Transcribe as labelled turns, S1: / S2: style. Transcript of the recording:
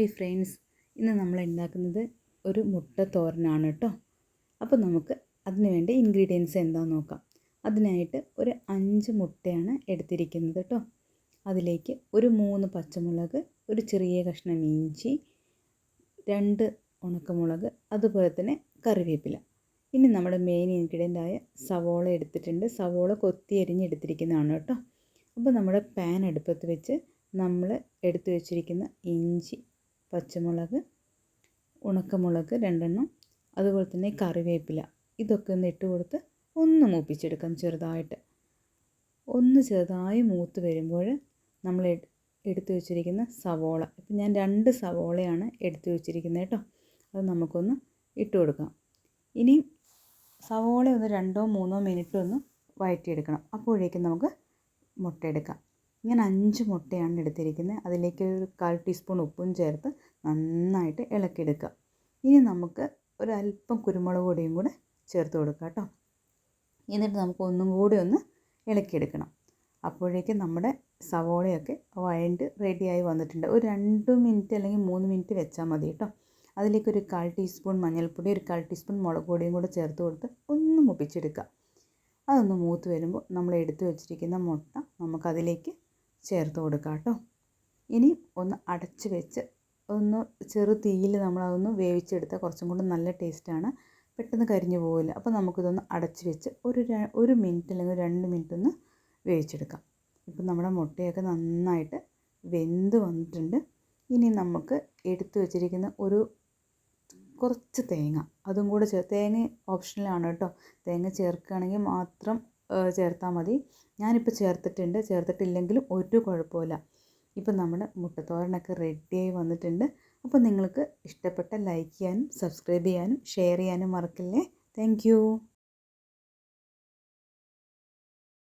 S1: Hi friends ഇന്ന് നമ്മൾ ഉണ്ടാക്കുന്നത് ഒരു മുട്ട തോരനാണ് കേട്ടോ അപ്പോൾ നമുക്ക് അതിന് വേണ്ട ഇൻഗ്രീഡിയൻസ് എന്താണെന്ന് നോക്കാം. അതിനായിട്ട് ഒരു അഞ്ച് മുട്ടയാണ് എടുത്തിരിക്കുന്നത് കേട്ടോ അതിലേക്ക് ഒരു മൂന്ന് പച്ചമുളക് ഒരു ചെറിയ കഷ്ണം ഇഞ്ചി രണ്ട് ഉണക്കമുളക് അതുപോലെ തന്നെ കറിവേപ്പില. ഇനി നമ്മുടെ മെയിൻ ഇൻഗ്രീഡിയന്റായ സവോള എടുത്തിട്ടുണ്ട്. സവോള കൊത്തി അരിഞ്ഞ് എടുത്തിരിക്കുന്നതാണ് കേട്ടോ അപ്പോൾ നമ്മുടെ പാൻ അടുപ്പത്ത് വെച്ച് നമ്മൾ എടുത്തു വെച്ചിരിക്കുന്ന ഇഞ്ചി പച്ചമുളക് ഉണക്കമുളക് രണ്ടെണ്ണം അതുപോലെ തന്നെ കറിവേപ്പില. ഇതൊക്കെ ഒന്ന് ഇട്ട് കൊടുത്ത് ഒന്ന് മൂപ്പിച്ചെടുക്കാം ചെറുതായിട്ട്. ഒന്ന് ചെറുതായി മൂത്ത് വരുമ്പോൾ നമ്മൾ എടുത്തു വെച്ചിരിക്കുന്ന സവോള. ഇപ്പം ഞാൻ രണ്ട് സവോളയാണ് എടുത്തു വെച്ചിരിക്കുന്നത് കേട്ടോ. അത് നമുക്കൊന്ന് ഇട്ട് കൊടുക്കാം. ഇനി സവോള ഒന്ന് രണ്ടോ മൂന്നോ മിനിറ്റ് ഒന്ന് വഴറ്റിയെടുക്കണം. അപ്പോഴേക്കും നമുക്ക് മുട്ട എടുക്കാം. ഞാൻ അഞ്ച് മുട്ടയാണ് എടുത്തിരിക്കുന്നത്. അതിലേക്ക് ഒരു കാൽ ടീസ്പൂൺ ഉപ്പും ചേർത്ത് നന്നായിട്ട് ഇളക്കിയെടുക്കുക. ഇനി നമുക്ക് ഒരല്പം കുരുമുളക് പൊടിയും കൂടെ ചേർത്ത് കൊടുക്കാം കേട്ടോ. എന്നിട്ട് നമുക്ക് ഒന്നും കൂടി ഒന്ന് ഇളക്കിയെടുക്കണം. അപ്പോഴേക്കും നമ്മുടെ സവോളയൊക്കെ വഴണ്ട് റെഡിയായി വന്നിട്ടുണ്ട്. ഒരു രണ്ട് മിനിറ്റ് അല്ലെങ്കിൽ മൂന്ന് മിനിറ്റ് വെച്ചാൽ മതി കേട്ടോ. അതിലേക്ക് ഒരു കാൽ ടീസ്പൂൺ മഞ്ഞൾപ്പൊടി ഒരു കാൽ ടീസ്പൂൺ മുളക് പൊടിയും കൂടെ ചേർത്ത് കൊടുത്ത് ഒന്ന് മുപ്പിച്ചെടുക്കുക. അതൊന്ന് മൂത്ത് വരുമ്പോൾ നമ്മൾ എടുത്തു വെച്ചിരിക്കുന്ന മുട്ട നമുക്കതിലേക്ക് ചേർത്ത് കൊടുക്കാം കേട്ടോ. ഇനി ഒന്ന് അടച്ച് വെച്ച് ഒന്ന് ചെറു തീയിൽ നമ്മളതൊന്ന് വേവിച്ചെടുത്താൽ കുറച്ചും കൂടി നല്ല ടേസ്റ്റാണ്. പെട്ടെന്ന് കരിഞ്ഞു പോകില്ല അപ്പോൾ നമുക്കിതൊന്ന് അടച്ച് വെച്ച് ഒരു ഒരു മിനിറ്റ് അല്ലെങ്കിൽ രണ്ട് മിനിറ്റ് ഒന്ന് വേവിച്ചെടുക്കാം. ഇപ്പം നമ്മുടെ മുട്ടയൊക്കെ നന്നായിട്ട് വെന്ത് വന്നിട്ടുണ്ട്. ഇനി നമുക്ക് എടുത്തു വെച്ചിരിക്കുന്ന ഒരു കുറച്ച് തേങ്ങ അതും കൂടെ ചേർ തേങ്ങ ഓപ്ഷനിലാണ് കേട്ടോ. തേങ്ങ ചേർക്കുകയാണെങ്കിൽ മാത്രം ചേർത്താൽ മതി. ഞാനിപ്പോൾ ചേർത്തിട്ടുണ്ട്. ചേർത്തിട്ടില്ലെങ്കിലും ഒരു കുഴപ്പമില്ല ഇപ്പം നമ്മുടെ മുട്ടത്തോരനൊക്കെ റെഡിയായി വന്നിട്ടുണ്ട്. അപ്പോൾ നിങ്ങൾക്ക് ഇഷ്ടപ്പെട്ട ലൈക്ക് ചെയ്യാനും സബ്സ്ക്രൈബ് ചെയ്യാനും ഷെയർ ചെയ്യാനും മറക്കില്ലേ. താങ്ക്